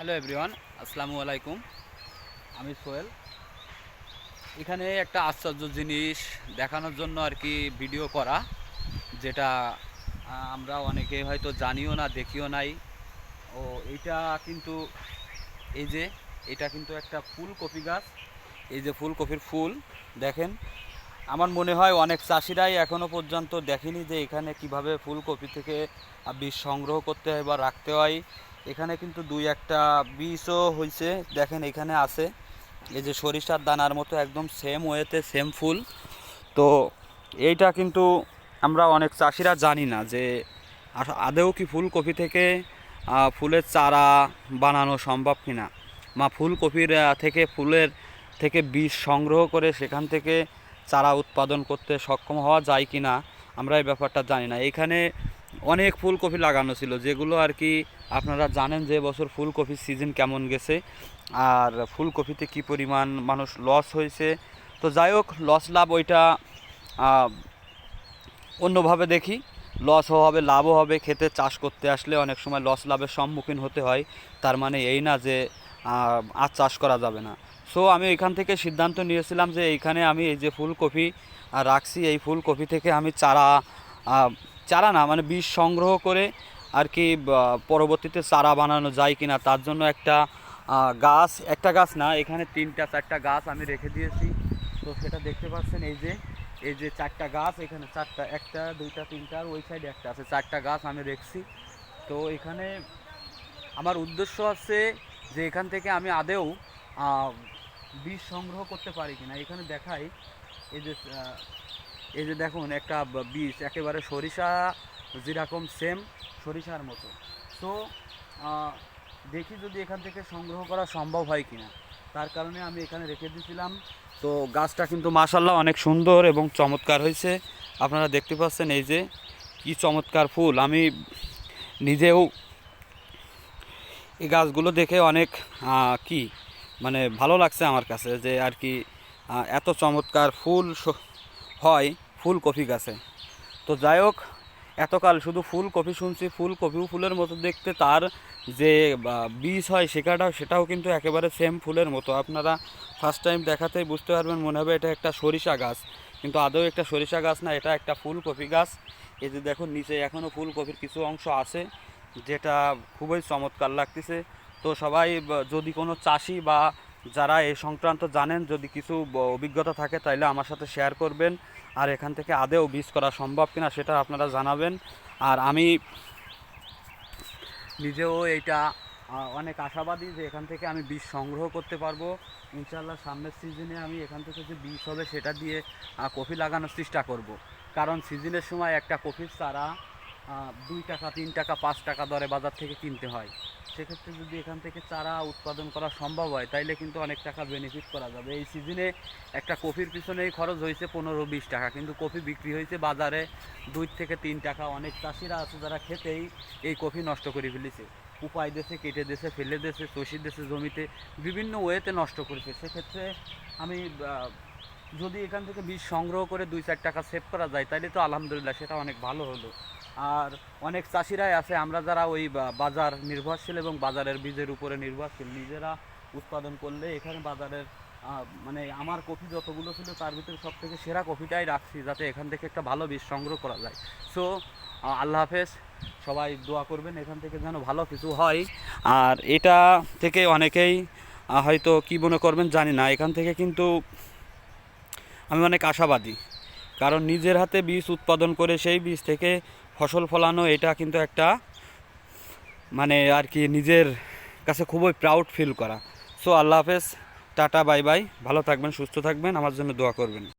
Hello everyone, আসসালামু আলাইকুম। আমি সোহেল। এখানে একটা আশ্চর্য জিনিস দেখানোর জন্য আর কি ভিডিও করা, যেটা আমরা অনেকে হয়তো জানিও না, দেখিও নাই। ও এটা কিন্তু, এই যে, এটা কিন্তু একটা ফুলকপি গাছ। এই যে ফুলকপির ফুল, দেখেন। আমার মনে হয় অনেক চাষিরাই এখনও পর্যন্ত দেখেনি যে এখানে কীভাবে ফুলকপি থেকে বীজ সংগ্রহ করতে হয় বা রাখতে হয়। এখানে কিন্তু দুই একটা বীজও হয়েছে দেখেন এখানে আছে। এই যে সরিষার দানার মতো একদম সেম ওয়েতে সেম ফুল। তো এইটা কিন্তু আমরা অনেক চাষিরা জানি না যে আস- আদৌ কি ফুলকপি থেকে ফুলের চারা বানানো সম্ভব কিনা? বা ফুলকপির থেকে ফুলের থেকে বীজ সংগ্রহ করে সেখান থেকে চারা উৎপাদন করতে সক্ষম হওয়া যায় কি না আমরা এই ব্যাপারটা জানি না। এখানে অনেক ফুলকপি লাগানো ছিল, যেগুলো আর কি আপনারা জানেন যে বছর ফুলকপির সিজন কেমন গেছে, আর ফুলকপিতে কি পরিমাণ মানুষ লস হয়েছে। তো যাই হোক লস লাভ ওইটা অন্যভাবে দেখি। লসও হবে, লাভও হবে খেতে চাষ করতে আসলে অনেক সময় লস লাভের সম্মুখীন হতে হয়। তার মানে এই না যে আর চাষ করা যাবে না। সো আমি এখান থেকে সিদ্ধান্ত নিয়েছিলাম যে এইখানে আমি এই যে ফুলকপি রাখছি। এই ফুলকপি থেকে আমি চারা চারা না মানে বীজ সংগ্রহ করে আর কি পরবর্তীতে চারা বানানো যায় কি না তার জন্য একটা গাছ একটা গাছ না, এখানে তিনটা, চারটা গাছ আমি রেখে দিয়েছি। তো সেটা দেখতে পাচ্ছেন, এই যে এই যে চারটা গাছ, এখানে চারটা, একটা, দুইটা, তিনটা, আর ওই সাইডে একটা আছে, চারটা গাছ আমি রেখছি। তো এখানে আমার উদ্দেশ্য আছে যে এখান থেকে আমি আদেও বীজ সংগ্রহ করতে পারি কিনা। এখানে দেখাই, এই যে এই যে দেখুন, একটা বীজ, একেবারে সরিষা, যেরকম সেম সরিষার মতো। তো দেখি যদি এখান থেকে সংগ্রহ করা সম্ভব হয় কিনা। তার কারণে আমি এখানে রেখে দিয়েছিলাম। তো গাছটা কিন্তু মাসাল্লাহ অনেক সুন্দর এবং চমৎকার হয়েছে। আপনারা দেখতে পাচ্ছেন এই যে কি চমৎকার ফুল। আমি নিজেও এই গাছগুলো দেখে অনেক কি মানে ভালো লাগছে আমার কাছে যে আর কি এত চমৎকার ফুল হয় ফুলকপি গাছে। তো যাই হোক এতকাল শুধু ফুলকপি শুনছি, ফুলকপিও ফুলের মতো দেখতে, তার যে বীজ হয় সেটাও সেটাও কিন্তু একেবারে সেম ফুলের মতো। আপনারা ফার্স্ট টাইম দেখাতেই বুঝতে পারবেন, মনে হবে এটা একটা সরিষা গাছ। কিন্তু আদৌ একটা সরিষা গাছ না, এটা একটা ফুলকপি গাছ। এই যে দেখুন, নিচে এখনও ফুলকপির কিছু অংশ আছে, যেটা খুবই চমৎকার লাগতেছে। তো সবাই যদি কোনো চাষি বা যারা এই সংক্রান্ত জানেন যদি কিছু অভিজ্ঞতা থাকে তাইলে আমার সাথে শেয়ার করবেন। আর এখান থেকে আদেও বীজ করা সম্ভব কিনা সেটা আপনারা জানাবেন। আর আমি নিজেও আহ, অনেক আশাবাদী যে এখান থেকে আমি বীজ সংগ্রহ করতে পারব। ইনশাল্লাহ সামনের সিজনে আমি এখান থেকে যে বীজ হবে সেটা দিয়ে কফি লাগানোর চেষ্টা করব। কারণ সিজনের সময় একটা কফির চারা দুই টাকা তিন টাকা পাঁচ টাকা দরে বাজার থেকে কিনতে হয়। সেক্ষেত্রে যদি এখান থেকে চারা উৎপাদন করা সম্ভব হয়, তাইলে কিন্তু অনেক টাকা বেনিফিট করা যাবে। এই সিজনে একটা কফির পিছনেই খরচ হয়েছে পনেরো বিশ টাকা, কিন্তু কফি বিক্রি হয়েছে বাজারে দুই থেকে তিন টাকা। অনেক চাষিরা আছে যারা খেতেই এই কফি নষ্ট করে ফেলেছে। উপায় দেশে, কেটে দেশে, ফেলে দেশে চষি দেশে, জমিতে, বিভিন্ন ওয়েতে নষ্ট করেছে। সেক্ষেত্রে আমি যদি এখান থেকে বীজ সংগ্রহ করে দুই চার টাকা সেভ করা যায় তাহলে তো আলহামদুলিল্লাহ সেটা অনেক ভালো হলো। আর অনেক চাষিরাই আছে, আমরা যারা ওই বাজার নির্ভরশীল এবং বাজারের বীজের উপরে নির্ভরশীল, নিজেরা উৎপাদন করলে এখানে বাজারের মানে আমার কফি যতগুলো ছিল তার ভিতরে সব থেকে সেরা কফিটাই রাখছি যাতে এখান থেকে একটা ভালো বীজ সংগ্রহ করা যায়। সো আল্লাহ হাফেজ, সবাই দোয়া করবেন এখান থেকে যেন ভালো কিছু হয়। আর এটা থেকে অনেকেই হয়তো কি মনে করবেন জানি না, এখান থেকে কিন্তু আমি অনেক আশাবাদী। কারণ নিজের হাতে বীজ উৎপাদন করে সেই বীজ থেকে ফসল ফলানো, এটা কিন্তু একটা মানে আর কি নিজের কাছে খুবই প্রাউড ফিল করা। সো আল্লাহ হাফেজ, টাটা, বাই বাই। ভালো থাকবেন, সুস্থ থাকবেন, আমার জন্য দোয়া করবেন।